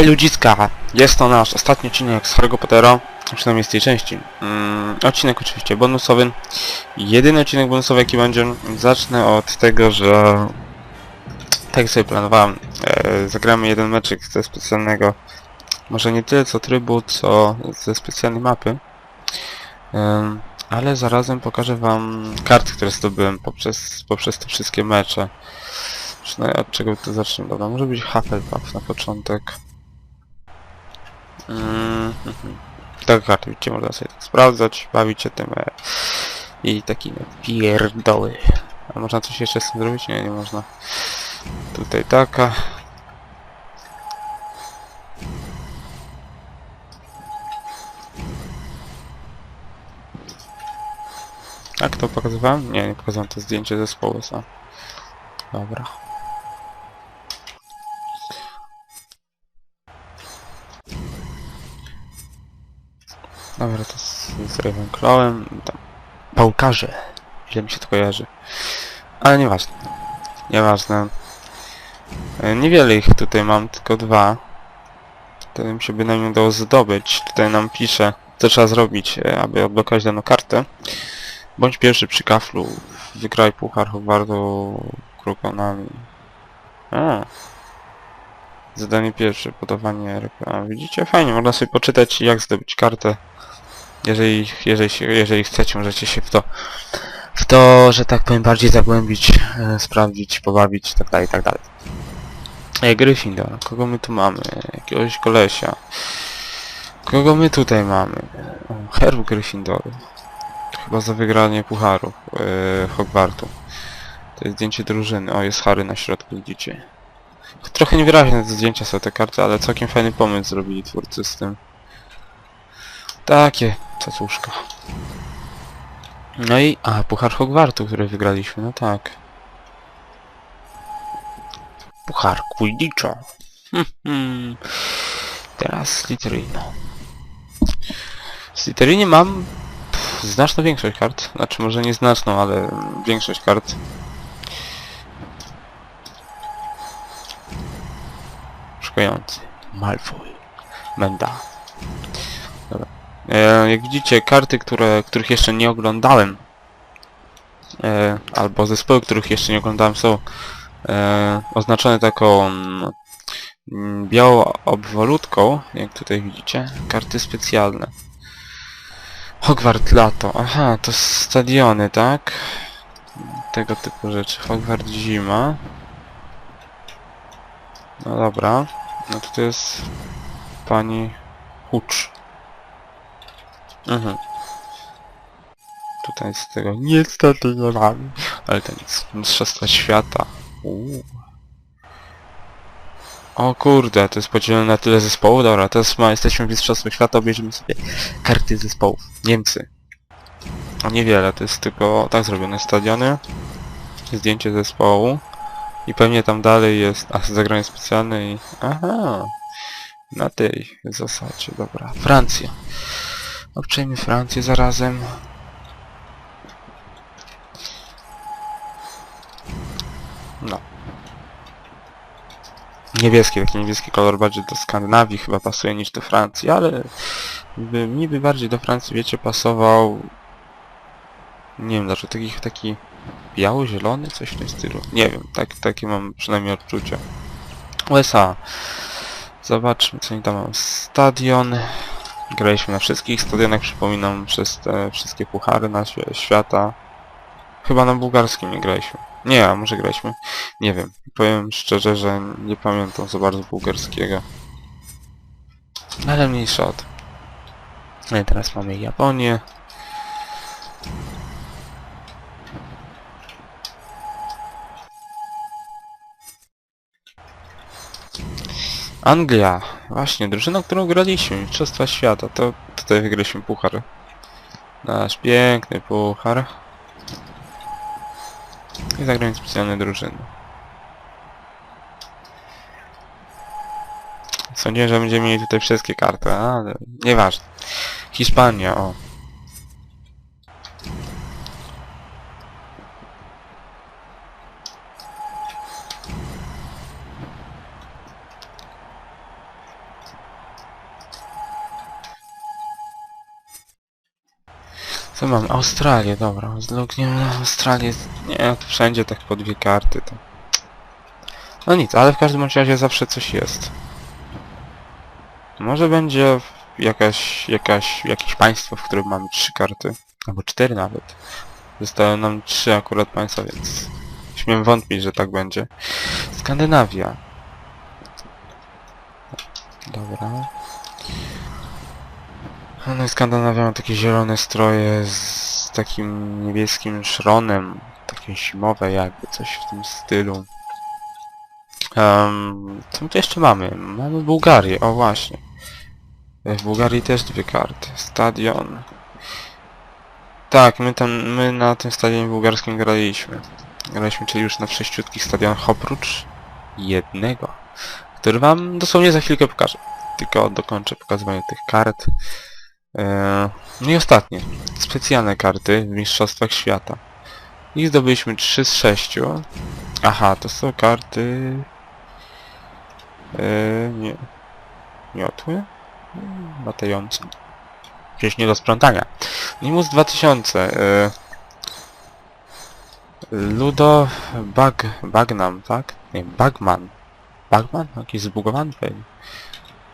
Hej ludziska! Jest to nasz ostatni odcinek z Harry'ego Pottera, przynajmniej z tej części. Mm, odcinek oczywiście bonusowy. Jedyny odcinek bonusowy jaki będzie. Zacznę od tego, że tak sobie planowałem, e, zagramy jeden meczyk ze specjalnego, może nie tyle co trybu, co ze specjalnej mapy. Em, ale zarazem pokażę wam karty, które zdobyłem poprzez, poprzez te wszystkie mecze. Przynajmniej od czego to zacznę? Dobra, może być Hufflepuff na początek. Mm, mhm. Tak, widzicie, można sobie tak sprawdzać, bawić się tym e, i taki pierdoły. A można coś jeszcze z tym zrobić? Nie, nie można. Tutaj taka. Jak to pokazywałem? Nie, nie pokazałem to zdjęcie zespołu, co? Dobra. Dobra, to z, z Ravenclawem, tam, pałkarze, źle mi się to kojarzy. Ale nieważne. Nieważne. E, Niewiele ich tutaj mam, tylko dwa. To bym się bynajmniej udało zdobyć. Tutaj nam pisze, co trzeba zrobić, e, aby odblokować daną kartę. Bądź pierwszy przy kaflu, wygraj puchar Hogwartu krukonami. A. Zadanie pierwsze, podawanie RP. Widzicie? Fajnie, można sobie poczytać jak zdobyć kartę. Jeżeli, jeżeli, jeżeli chcecie, możecie się w to, w to, że tak powiem, bardziej zagłębić, e, sprawdzić, pobawić, tak dalej, tak. E, Gryffindor, kogo my tu mamy? Jakiegoś kolesia. Kogo my tutaj mamy? Herb Gryffindoru. Chyba za wygranie pucharu e, Hogwartu. To jest zdjęcie drużyny. O, jest Harry na środku, widzicie. Trochę niewyraźne te zdjęcia są te karty, ale całkiem fajny pomysł zrobili twórcy z tym. Takie cacuszka. No i... A, Puchar Hogwartu, który wygraliśmy, no tak. Puchar Quidditcha. Hmm, hmm. Teraz Slytherin. W Slytherinie mam pff, znaczną większość kart. Znaczy może nie znaczną, ale większość kart. Szukający. Malfoy. Menda. Dobra. E, jak widzicie, karty, które, których jeszcze nie oglądałem, e, albo zespoły, których jeszcze nie oglądałem, są e, oznaczone taką mm, białą obwolutką, jak tutaj widzicie. Karty specjalne. Hogwart lato. Aha, to stadiony, tak? Tego typu rzeczy. Hogwart zima. No dobra. No to jest pani Hucz. Mhm. Tutaj z tego niestety nie mam. Ale ten jest Mistrzostwa Świata. O kurde, to jest podzielone na tyle zespołów. Dobra, teraz ma, jesteśmy w Mistrzostwach Świata, obejrzymy sobie karty zespołów. Niemcy. O niewiele, to jest tylko tak zrobione stadiony. Zdjęcie zespołu. I pewnie tam dalej jest... A, zagranie specjalne i... Aha! Na tej zasadzie, dobra. Francja. Obczajmy Francję zarazem. No. Niebieski, taki niebieski kolor bardziej do Skandynawii chyba pasuje niż do Francji, ale by, mi by bardziej do Francji, wiecie, pasował... Nie wiem, dlaczego taki, taki biało-zielony, coś w tym stylu. Nie wiem, tak, takie mam przynajmniej odczucie. USA. Zobaczmy, co oni tam mają. Stadion. Graliśmy na wszystkich stadionach, przypominam, przez te wszystkie puchary na świe- świata. Chyba na bułgarskim nie graliśmy. Nie, a może graliśmy? Nie wiem. Powiem szczerze, że nie pamiętam za bardzo bułgarskiego. Ale mniejsza o to. No teraz mamy Japonię. Anglia. Właśnie, drużyna, którą graliśmy. Mistrzostwa Świata. To tutaj wygraliśmy puchar. Nasz piękny puchar. I zagrałem specjalne drużyny. Sądziłem, że będziemy mieli tutaj wszystkie karty, ale nieważne. Hiszpania, o. Co mam? Australię, dobra. Zlogniemy na Australię. Nie, to wszędzie tak po dwie karty. To... No nic, ale w każdym razie zawsze coś jest. Może będzie jakaś, jakaś, jakieś państwo, w którym mamy trzy karty. Albo cztery nawet. Zostały nam trzy akurat państwa, więc śmiem wątpić, że tak będzie. Skandynawia. Dobra. No i Skandynawia ma takie zielone stroje z takim niebieskim szronem. Takie zimowe jakby, coś w tym stylu. Um, co my tu jeszcze mamy? Mamy Bułgarię, o właśnie. W Bułgarii też dwie karty. Stadion. Tak, my tam, my na tym stadionie bułgarskim graliśmy. Graliśmy, czyli już na sześciutkich stadionach oprócz jednego, który wam dosłownie za chwilkę pokażę. Tylko dokończę pokazywanie tych kart. Eee, no i ostatnie. Specjalne karty w Mistrzostwach Świata. Ich zdobyliśmy 3 z 6. Aha, to są karty... Eee, nie... Miotły? Latające. Przecież nie do sprzątania. Nimus 2000. Eee, Ludo Bag... Bagnam, tak? Nie, Bagman. Bagman? Jakiś zbugowany pewnie.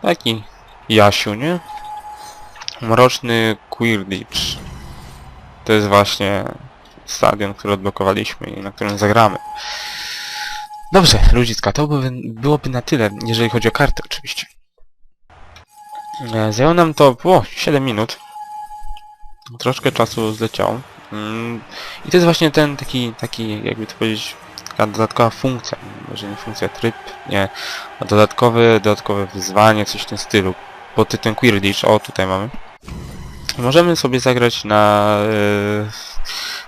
Taki Jasiu, nie? Mroczny Quidditch. To jest właśnie stadion, który odblokowaliśmy i na którym zagramy. Dobrze, ludziska, to byłoby, byłoby na tyle, jeżeli chodzi o karty oczywiście. E, Zajęło nam to o, 7 minut. Troszkę czasu zleciało. Mm, I to jest właśnie ten taki, taki jakby to powiedzieć, taka dodatkowa funkcja, może nie funkcja, tryb, nie, dodatkowe, dodatkowe wyzwanie, coś w tym stylu. Pod tytułem Quidditch, o tutaj mamy. Możemy sobie zagrać na, e,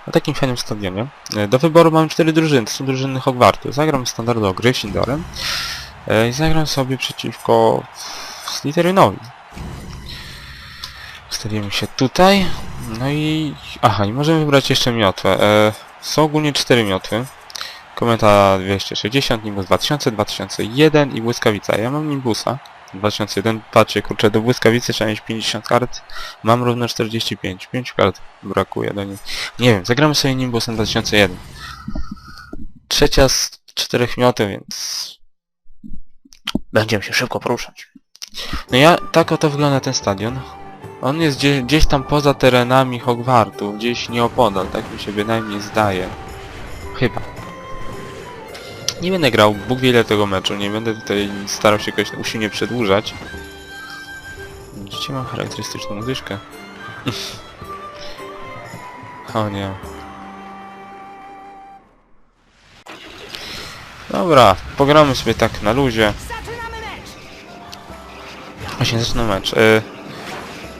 na takim fajnym stadionie. E, Do wyboru mamy cztery drużyny, to są drużyny Hogwartu. Zagram standardowo Gryffindorem e, i zagram sobie przeciwko Slytherinowi. Ustawimy się tutaj. No i... Aha, i możemy wybrać jeszcze miotłę. Są ogólnie cztery miotły. Kometa 260, Nimbus 2000, 2001 i Błyskawica. Ja mam Nimbusa 2001. Patrzcie, kurczę, do Błyskawicy trzeba mieć 50 kart. Mam równo 45. 5 kart brakuje do niej. Nie wiem, zagramy sobie Nimbusem 2001. Trzecia z czterech mioty, więc... Będziemy się szybko poruszać. No ja, tak oto wygląda ten stadion. On jest gdzieś, gdzieś tam poza terenami Hogwartu, gdzieś nieopodal, tak mi się bynajmniej zdaje. Chyba. Nie będę grał Bóg wie ile tego meczu, nie będę tutaj starał się jakoś usilnie przedłużać. Widzicie, mam charakterystyczną muzyczkę. o nie. Dobra, pogramy sobie tak na luzie. Właśnie zaczyna mecz. Y...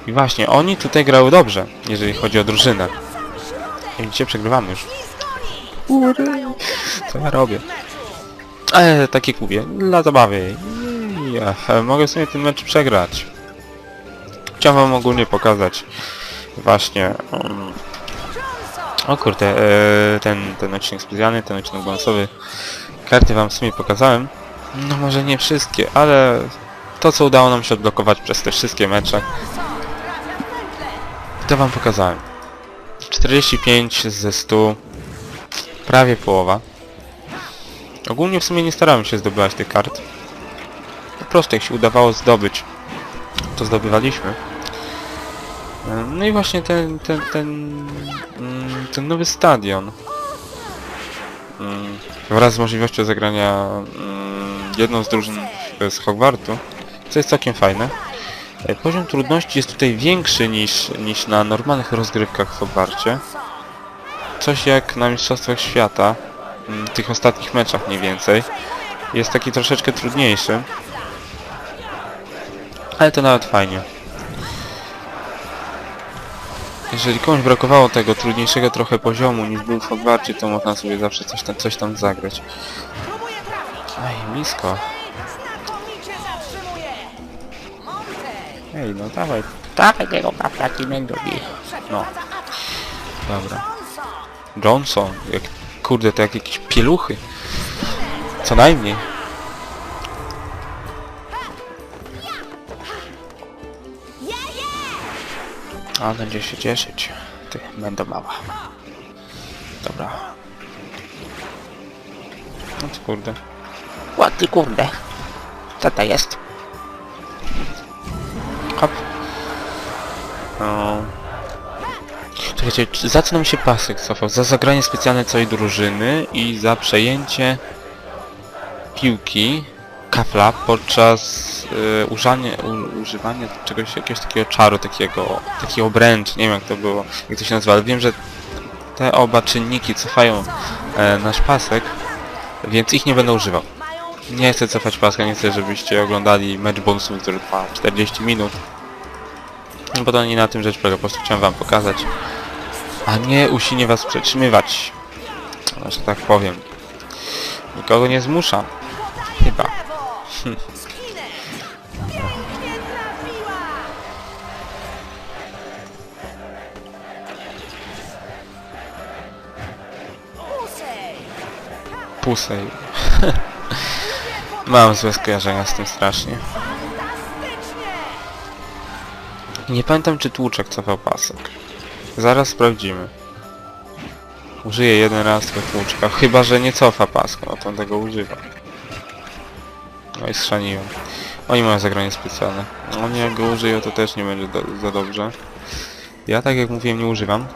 I właśnie, oni tutaj grały dobrze, jeżeli chodzi o drużynę. I Widzicie, przegrywamy już. Co ja robię? Ale takie kupię, dla zabawy. E, mogę sobie ten mecz przegrać. Chciałem wam ogólnie pokazać właśnie... Um, o kurde, e, ten, ten odcinek specjalny, ten odcinek bonusowy. Karty wam w sumie pokazałem. No może nie wszystkie, ale to co udało nam się odblokować przez te wszystkie mecze, to wam pokazałem. 45 ze 100, prawie połowa. Ogólnie w sumie nie starałem się zdobywać tych kart. Po prostu jak się udawało zdobyć, to zdobywaliśmy. No i właśnie ten, ten, ten, mm, ten nowy stadion. Mm, Wraz z możliwością zagrania mm, jedną z drużyn z Hogwartu, co jest całkiem fajne. E, Poziom trudności jest tutaj większy niż, niż na normalnych rozgrywkach w Hogwarcie. Coś jak na Mistrzostwach Świata, tych ostatnich meczach mniej więcej. Jest taki troszeczkę trudniejszy. Ale to nawet fajnie. Jeżeli komuś brakowało tego trudniejszego trochę poziomu niż był w Hogwarcie, to można sobie zawsze coś tam, coś tam zagrać. Aj, blisko. Ej, no dawaj. Dawaj tego paplaki lubi. No, dobra. Johnson! Johnson, jak, kurde, to jak jakieś pieluchy. Co najmniej. A będzie się cieszyć. ty, będę mała. Dobra. No co kurde. Ładny kurde. Co to jest? Hop. No. Czekajcie, za co nam się pasek cofał? Za zagranie specjalne całej drużyny i za przejęcie piłki kafla podczas y, użanie, u, używania czegoś, jakiegoś takiego czaru, takiego, takiego obręcz, nie wiem jak to było, jak to się nazywa, ale wiem, że te oba czynniki cofają e, nasz pasek, więc ich nie będę używał. Nie chcę cofać paska, nie chcę, żebyście oglądali mecz bonusów, który trwa 40 minut. No bo to nie na tym rzecz polega, po prostu chciałem wam pokazać. A nie usilnie was przetrzymywać. Że tak powiem. Nikogo nie zmuszam. Chyba. Pusej! Mam złe skojarzenia z tym strasznie. Nie pamiętam czy tłuczek cofał pasek. Zaraz sprawdzimy. Użyję jeden raz tego tłuczka, chyba że nie cofa paska, no to tego używa. No i schrzaniłem. Oni mają zagranie specjalne. Oni jak go użyją to też nie będzie do, za dobrze. Ja tak jak mówiłem nie używam.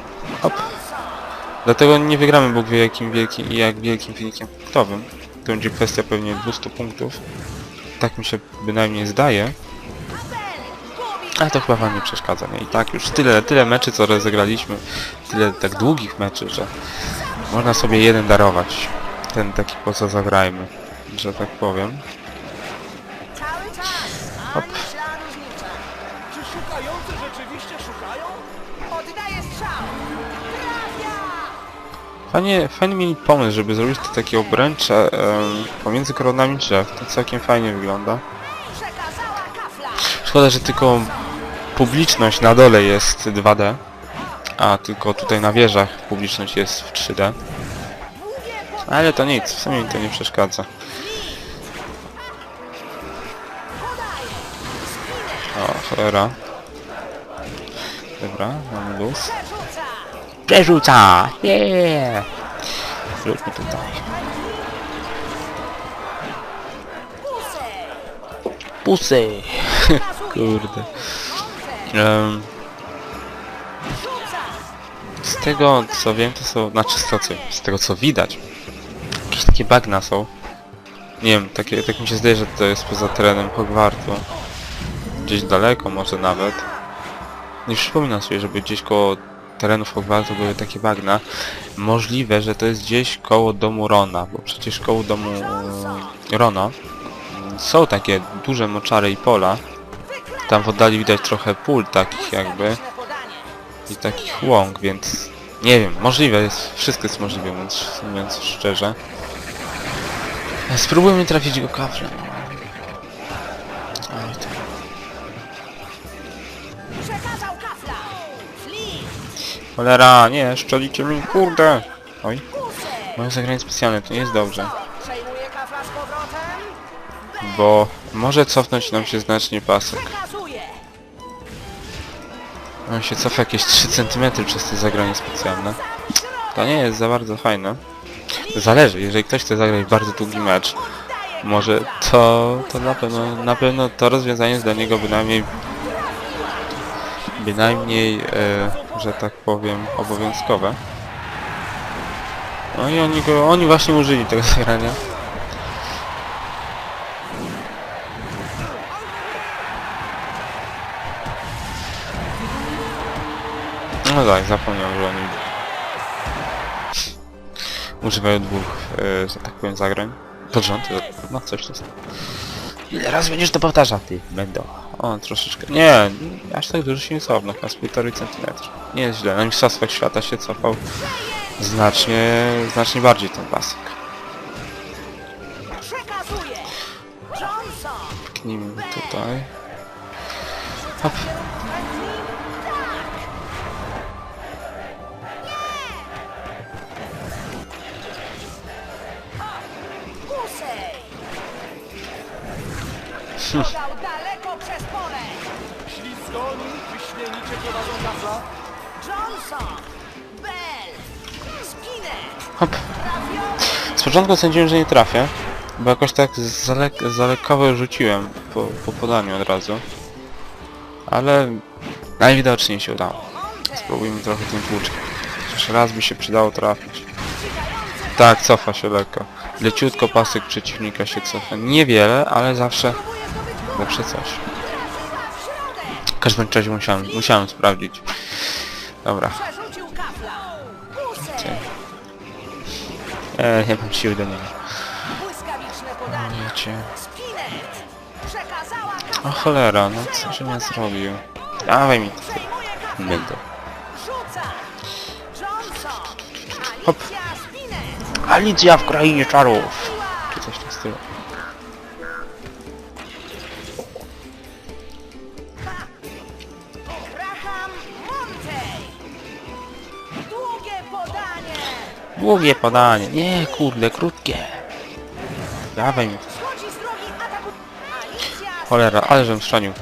Hop. Dlatego nie wygramy Bóg wie jakim wielkim i jak wielkim wynikiem punktowym. To będzie kwestia pewnie 200 punktów. Tak mi się bynajmniej zdaje. Ale to chyba wam nie przeszkadza, nie? I tak już tyle, tyle meczy co rozegraliśmy, tyle tak długich meczy, że można sobie jeden darować. Ten taki po co zagrajmy, że tak powiem. Cały czas! Hop. Czy szukający rzeczywiście szukają? Strzał! Fajnie, fajnie mieli pomysł, żeby zrobić to takie obręcze em, pomiędzy koronami drzew. To całkiem fajnie wygląda. Szkoda, że tylko publiczność na dole jest 2D, a tylko tutaj na wieżach publiczność jest w 3D. Długie po... Ale to nic, w sumie mi to nie przeszkadza. O, cholera. Dobra, mamy luz. Przerzuca! Yeah! Zróbmy tutaj. Pusy! Kurde. Z tego co wiem to są, znaczy z, z tego co widać, jakieś takie bagna są. Nie wiem, takie, tak mi się zdaje, że to jest poza terenem Hogwartu. Gdzieś daleko może nawet. Nie przypominam sobie, żeby gdzieś koło terenów Hogwartu były takie bagna. Możliwe, że to jest gdzieś koło domu Rona, bo przecież koło domu Rona są takie duże moczary i pola. Tam w oddali widać trochę pól takich jakby i takich łąk, więc nie wiem, możliwe jest, wszystko jest możliwe, mówiąc, mówiąc szczerze. Spróbujmy trafić go kaflem. Oj, to- Przekazał kafla! Flint! Cholera, nie, szczelicie mi, kurde! Oj, moje zagranie specjalne, to nie jest dobrze, bo może cofnąć nam się znacznie pasek. On się cofa jakieś 3 cm przez to zagranie specjalne. To nie jest za bardzo fajne. Zależy, jeżeli ktoś chce zagrać bardzo długi mecz, może to, to na pewno, na pewno to rozwiązanie jest dla niego bynajmniej bynajmniej, e, że tak powiem, obowiązkowe. No i oni go, oni właśnie użyli tego zagrania. No tak, zapomniałem, że oni używają dwóch, e, tak powiem, zagrań. Pod rząd, e, no coś to Ile razy będziesz to powtarzał, ty, będą. O, troszeczkę. Nie, aż tak dużo się nie cofnął, chyba z 1,5 cm. Nie jest źle, na mistrzostwach świata się cofał znacznie, znacznie bardziej ten pasek. Pknijmy tutaj. Hop. Podał daleko przez pole! Ślizgoni wyśmienicie prowadzą kafla? Johnson! Bell! Skinner! Hop. Z początku sądziłem, że nie trafię, bo jakoś tak zalek zalekawo rzuciłem po, po podaniu od razu. Ale najwidoczniej się udało. Spróbujmy trochę tym tłuczkiem. Chociaż raz by się przydało trafić. Tak, cofa się lekko. Leciutko pasek przeciwnika się cofa. Niewiele, ale zawsze, zawsze coś. W każdym razie musiałem, musiałem sprawdzić. Dobra. Przerzucił kafla! Husej! E, nie mam siły do niego. Wiecie. O cholera, no co żebym zrobił? Dawaj mi to. Będę. Hop. Alicja w krainie czarów. Czy coś w stylu. Długie podanie! Nie, kurde, krótkie. Dawaj mi. Cholera, ale żem kafla!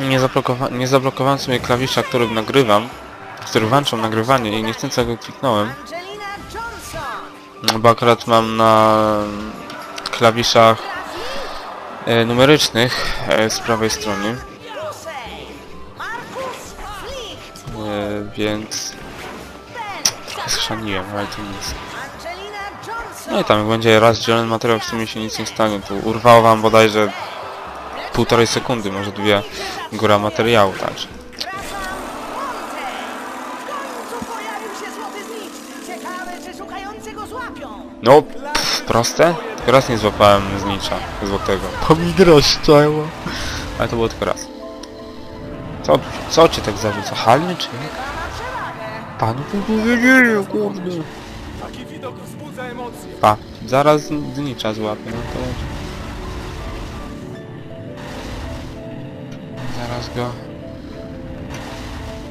Nie, zablokowa nie zablokowałem sobie klawisza, którym nagrywam, który włączam nagrywanie i niechcący go kliknąłem, bo akurat mam na klawiszach e, numerycznych e, z prawej strony, e, więc trochę schrzaniłem, ale to nic. No i tam jak będzie raz dzielony materiał, w sumie się nic nie stanie, tu urwało wam bodajże półtorej sekundy, może dwie góra materiału, także. No, pff, proste? Tylko raz nie złapałem znicza złotego. To mi rozcięło. Ale to było tylko raz. Co, co cię tak zarzuca? Halny czy nie? Przewagę! Panu powiedzieli, kurde. Taki widok wzbudza emocje. Pa, zaraz znicza złapię, no to... Zaraz go...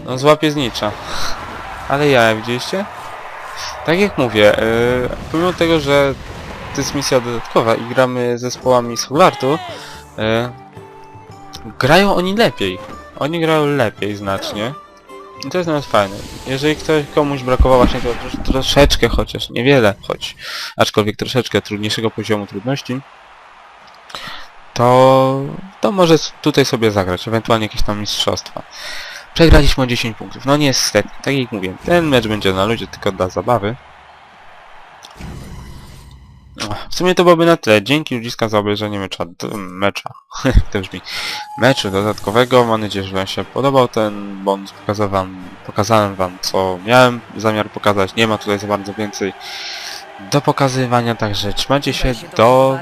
No złapię znicza. Ale ja, widzieliście? Tak jak mówię, yy, pomimo tego, że to jest misja dodatkowa i gramy zespołami z Hulartu, yy, grają oni lepiej. Oni grają lepiej znacznie. I to jest nawet fajne. Jeżeli ktoś komuś brakowało właśnie troszeczkę chociaż, niewiele choć, aczkolwiek troszeczkę trudniejszego poziomu trudności, to, to może tutaj sobie zagrać, ewentualnie jakieś tam mistrzostwa. Przegraliśmy o 10 punktów. No niestety, tak jak mówię, ten mecz będzie na ludzie tylko dla zabawy. W sumie to byłoby na tyle. Dzięki ludziska za obejrzenie mecza, mecza, to brzmi, meczu dodatkowego. Mam nadzieję, że wam się podobał ten bonus. Pokazałem pokazałem wam co miałem zamiar pokazać. Nie ma tutaj za bardzo więcej do pokazywania, także trzymajcie się do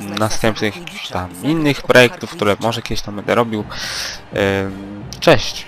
następnych tam innych projektów, które może kiedyś tam będę robił. Cześć!